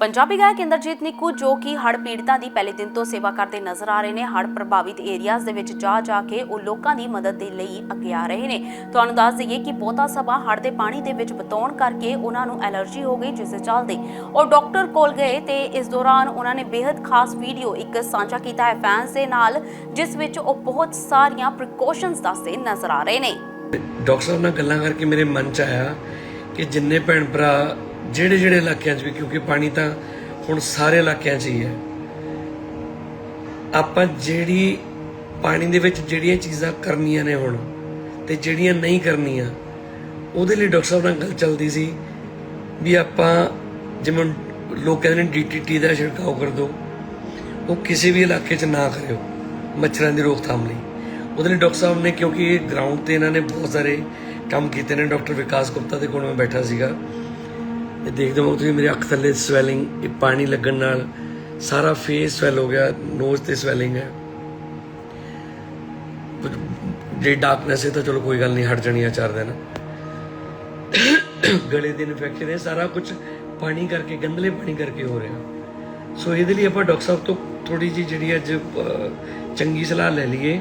ਪੰਜਾਬੀ ਗਾਇਕ ਇੰਦਰਜੀਤ ਨਿੱਕੂ, ਜੋ ਕਿ ਹੜ੍ਹ ਪੀੜਤਾਂ ਦੀ ਪਹਿਲੇ ਦਿਨ ਤੋਂ ਸੇਵਾ ਕਰਦੇ ਨਜ਼ਰ ਆ ਰਹੇ ਨੇ, ਹੜ੍ਹ ਪ੍ਰਭਾਵਿਤ ਏਰੀਆਜ਼ ਦੇ ਵਿੱਚ ਜਾ ਜਾ ਕੇ ਉਹ ਲੋਕਾਂ ਦੀ ਮਦਦ ਦੇ ਲਈ ਅੱਗੇ ਆ ਰਹੇ ਨੇ। ਤੁਹਾਨੂੰ ਦੱਸ ਦਈਏ ਕਿ ਬਹੁਤਾ ਸਮਾਂ ਹੜ੍ਹ ਦੇ ਪਾਣੀ ਦੇ ਵਿੱਚ ਬਤੌਣ ਕਰਕੇ ਉਹਨਾਂ ਨੂੰ ਐਲਰਜੀ ਹੋ ਗਈ, ਜਿਸ ਦੇ ਚੱਲਦੇ ਉਹ ਡਾਕਟਰ ਕੋਲ ਗਏ ਤੇ ਇਸ ਦੌਰਾਨ ਉਹਨਾਂ ਨੇ ਬੇहद ਖਾਸ ਵੀਡੀਓ ਇੱਕ ਸਾਂਝਾ ਕੀਤਾ ਹੈ ਫੈਨਸ ਦੇ ਨਾਲ, ਜਿਸ ਵਿੱਚ ਉਹ ਬਹੁਤ ਸਾਰੀਆਂ ਪ੍ਰੀਕਾਸ਼ਨਸ ਦੱਸਦੇ ਨਜ਼ਰ ਆ ਰਹੇ ਨੇ। ਡਾਕਟਰ ਸਾਹਿਬ ਨਾਲ ਗੱਲਾਂ ਕਰਕੇ ਮੇਰੇ ਮਨ ਚ ਆਇਆ ਕਿ ਜਿੰਨੇ ਭੈਣ ਭਰਾ ਜਿਹੜੇ ਜਿਹੜੇ ਇਲਾਕਿਆਂ 'ਚ ਵੀ, ਕਿਉਂਕਿ ਪਾਣੀ ਤਾਂ ਹੁਣ ਸਾਰੇ ਇਲਾਕਿਆਂ 'ਚ ਹੀ ਹੈ। ਆਪਾਂ ਜਿਹੜੀ ਪਾਣੀ ਦੇ ਵਿੱਚ ਜਿਹੜੀਆਂ ਚੀਜ਼ਾਂ ਕਰਨੀਆਂ ਨੇ ਹੁਣ ਤੇ ਜਿਹੜੀਆਂ ਨਹੀਂ ਕਰਨੀਆਂ, ਉਹਦੇ ਲਈ ਡਾਕਟਰ ਸਾਹਿਬ ਨਾਲ ਗੱਲ ਚੱਲਦੀ ਸੀ ਵੀ ਆਪਾਂ ਜਿਵੇਂ ਲੋਕ ਕਹਿੰਦੇ ਨੇ ਡੀਟੀਟੀ ਦਾ ਛਿੜਕਾਓ ਕਰ ਦਿਓ ਉਹ ਕਿਸੇ ਵੀ ਇਲਾਕੇ 'ਚ ਨਾ ਕਰਿਓ, ਮੱਛਰਾਂ ਦੀ ਰੋਕਥਾਮ ਲਈ। ਉਹਦੇ ਲਈ ਡਾਕਟਰ ਸਾਹਿਬ ਨੇ, ਕਿਉਂਕਿ ਇਹ ਗਰਾਊਂਡ ਤੇ ਇਹਨਾਂ ਨੇ ਬਹੁਤ ਸਾਰੇ ਕੰਮ ਕੀਤੇ ਨੇ, ਡਾਕਟਰ ਵਿਕਾਸ ਗੁਪਤਾ ਦੇ ਕੋਲ ਮੈਂ ਬੈਠਾ ਸੀਗਾ। ਇਹ ਦੇਖਦੇ ਹੋ ਤੁਸੀਂ ਮੇਰੇ ਅੱਖ ਥੱਲੇ ਸਵੈਲਿੰਗ, ਇਹ ਪਾਣੀ ਲੱਗਣ ਨਾਲ ਸਾਰਾ ਫੇਸ ਸਵੈਲ ਹੋ ਗਿਆ ਨੋਜ਼ ਤੇ ਸਵੈਲਿੰਗ ਹੈ। ਜੇ ਡਾਰਕਨੈਸ ਹੈ ਤਾਂ ਚਲੋ ਕੋਈ ਗੱਲ ਨਹੀਂ, ਹਟ ਜਾਣੀ ਆ ਚਾਰ ਦਿਨ। ਗਲੇ ਦੇ ਇਨਫੈਕਸ਼ਨ ਹੈ, ਸਾਰਾ ਕੁਝ ਪਾਣੀ ਕਰਕੇ ਗੰਦਲੇ ਪਾਣੀ ਕਰਕੇ ਹੋ ਰਿਹਾ। ਸੋ ਇਹਦੇ ਲਈ ਆਪਾਂ ਡਾਕਟਰ ਸਾਹਿਬ ਤੋਂ ਥੋੜੀ ਜੀ ਜਿਹੜੀ ਅੱਜ ਚੰਗੀ ਸਲਾਹ ਲੈ ਲਈਏ।